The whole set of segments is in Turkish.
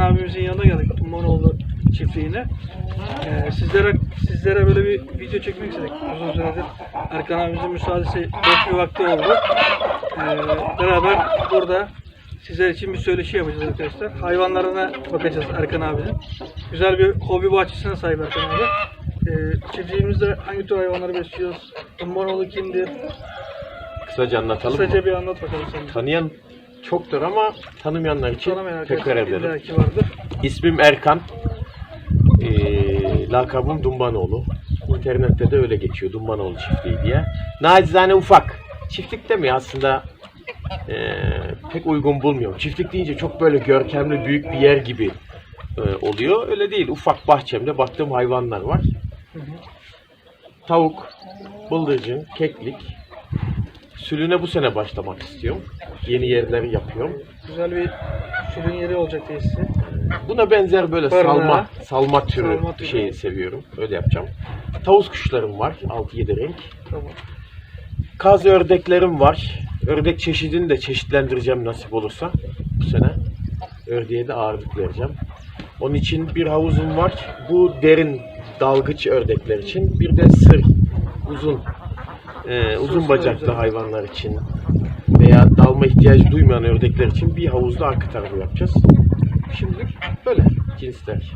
abimizin yanına geldik. Tumanoğlu çiftliğine. Ee, sizlere sizlere böyle bir video çekmek istedik. Uzun süredir Erkan abimizin müsaadesi boş bir vakti oldu. Ee, beraber burada sizler için bir söyleşi yapacağız arkadaşlar. Hayvanlarına bakacağız Erkan abinin. Güzel bir hobi bahçesine sahip Erkan abi. Çiftliğimizde hangi tür hayvanları besliyoruz? Tumanoğlu kimdir? Kısaca anlatalım Kısaca mı? bir anlat bakalım sen. Tanıyan çoktur ama tanımayanlar için Tanımayan tekrar illaki vardır. İsmim Erkan. Ee, lakabım Dumbanoğlu. İnternette de öyle geçiyor Dumbanoğlu çiftliği diye. Nacizane ufak. Çiftlik de mi aslında ee, pek uygun bulmuyorum. Çiftlik deyince çok böyle görkemli büyük bir yer gibi ee, oluyor. Öyle değil. Ufak bahçemde baktığım hayvanlar var. Tavuk, bıldırcın, keklik. Sülüne bu sene başlamak istiyorum. Yeni yerler yapıyorum. Güzel bir sürün yeri olacak tesisi. Buna benzer böyle Barınağı. salma, salma türü Salma türü. şeyi seviyorum. Öyle yapacağım. Tavus kuşlarım var. 6-7 renk. Tamam. Kaz ördeklerim var. Ördek çeşidini de çeşitlendireceğim nasip olursa bu sene. Ördeğe de ağırlık vereceğim. Onun için bir havuzum var. Bu derin dalgıç ördekler için. Bir de sır, uzun, e, uzun bacaklı hayvanlar için veya dalma ihtiyacı duymayan ördekler için bir havuzda arka tarafı yapacağız. Şimdilik böyle cinsler.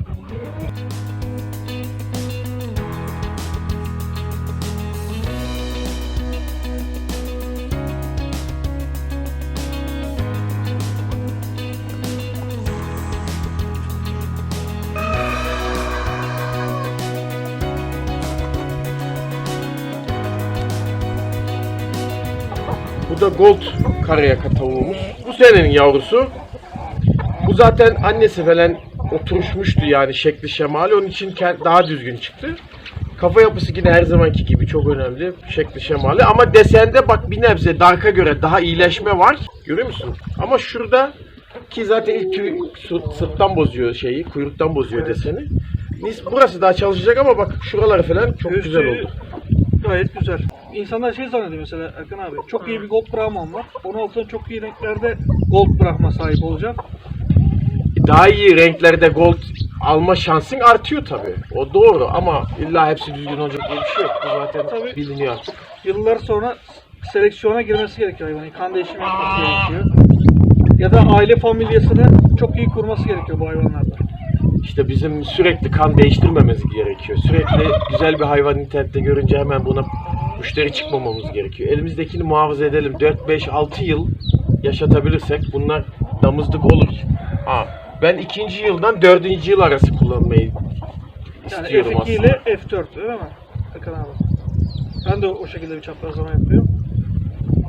Bu da gold karayaka tavuğumuz. Bu senenin yavrusu. Bu zaten annesi falan oturuşmuştu yani şekli şemali. Onun için daha düzgün çıktı. Kafa yapısı yine her zamanki gibi çok önemli. Şekli şemali. Ama desende bak bir nebze darka göre daha iyileşme var. Görüyor musun? Ama şurada ki zaten ilk tüy sı- sırttan bozuyor şeyi, kuyruktan bozuyor deseni. Nis burası daha çalışacak ama bak şuraları falan çok Göğsü güzel oldu. Gayet güzel. İnsanlar şey zannediyor mesela Erkan abi. Çok iyi bir gold Brahman var. Onun altına çok iyi renklerde gold Brahma sahip olacak. daha iyi renklerde gold alma şansın artıyor tabii. O doğru ama illa hepsi düzgün olacak diye bir şey yok. Bu zaten Tabii. biliniyor artık. Yıllar sonra seleksiyona girmesi gerekiyor hayvanın. Kan değişimi yapması gerekiyor. Ya da aile familyasını çok iyi kurması gerekiyor bu hayvanlarda. İşte bizim sürekli kan değiştirmememiz gerekiyor. Sürekli güzel bir hayvan internette görünce hemen buna müşteri çıkmamamız gerekiyor. Elimizdekini muhafaza edelim. 4, 5, 6 yıl yaşatabilirsek bunlar damızlık olur. Ha, ben ikinci yıldan dördüncü yıl arası kullanmayı Yani istiyorum F2 aslında. ile F4 öyle mi? Erkan abi. Ben de o şekilde bir çaprazlama yapıyorum.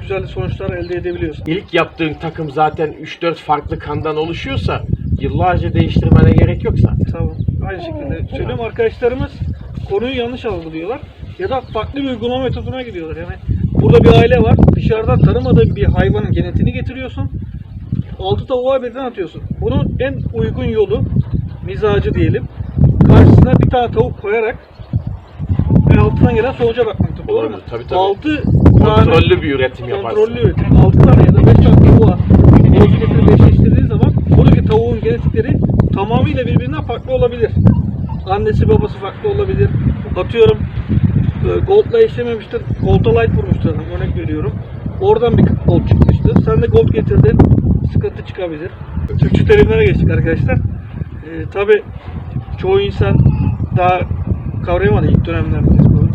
Güzel sonuçlar elde edebiliyorsun. İlk yaptığın takım zaten 3-4 farklı kandan oluşuyorsa yıllarca değiştirmene gerek yok zaten. Tamam. Aynı şekilde söylüyorum arkadaşlarımız konuyu yanlış algılıyorlar ya da farklı bir uygulama metoduna gidiyorlar. Yani burada bir aile var. Dışarıdan tanımadığın bir hayvanın genetiğini getiriyorsun. Altı tavuğa birden atıyorsun. Bunun en uygun yolu mizacı diyelim. Karşısına bir tane tavuk koyarak ve altından gelen sonuca bakmaktır. Doğru mu? Tabii, tabii. Altı tane Kontrollü bir üretim yaparsın. kontrollü üretim. 6 tane ya da 5 tane tavuğa getirip eşleştirdiği zaman buradaki tavuğun genetikleri tamamıyla birbirinden farklı olabilir. Annesi babası farklı olabilir. Atıyorum Gold'la eşlememiştir. Gold'a light vurmuştur. Örnek veriyorum. Oradan bir Gold çıkmıştır. Sen de Gold getirdin. Sıkıntı çıkabilir. Türkçü terimlere geçtik arkadaşlar. E, Tabi çoğu insan daha kavrayamadı ilk dönemlerde bu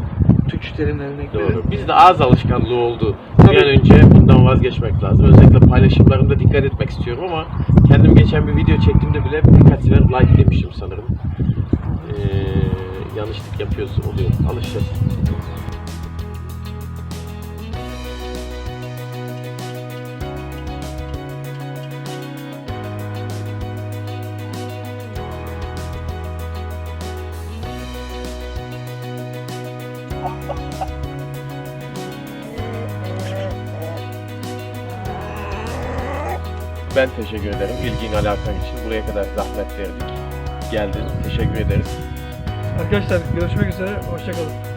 Türkçü terimlerini. Doğru. Bizde ağız alışkanlığı oldu. Tabii. Bir an önce bundan vazgeçmek lazım. Özellikle paylaşımlarımda dikkat etmek istiyorum ama kendim geçen bir video çektiğimde bile birkaç sefer like demişim sanırım. Ee, yanlışlık yapıyoruz oluyor. Alışacağız. Ben teşekkür ederim ilgin alakan için. Buraya kadar zahmet verdik. Geldin. Teşekkür ederiz. Arkadaşlar görüşmek üzere. Hoşçakalın.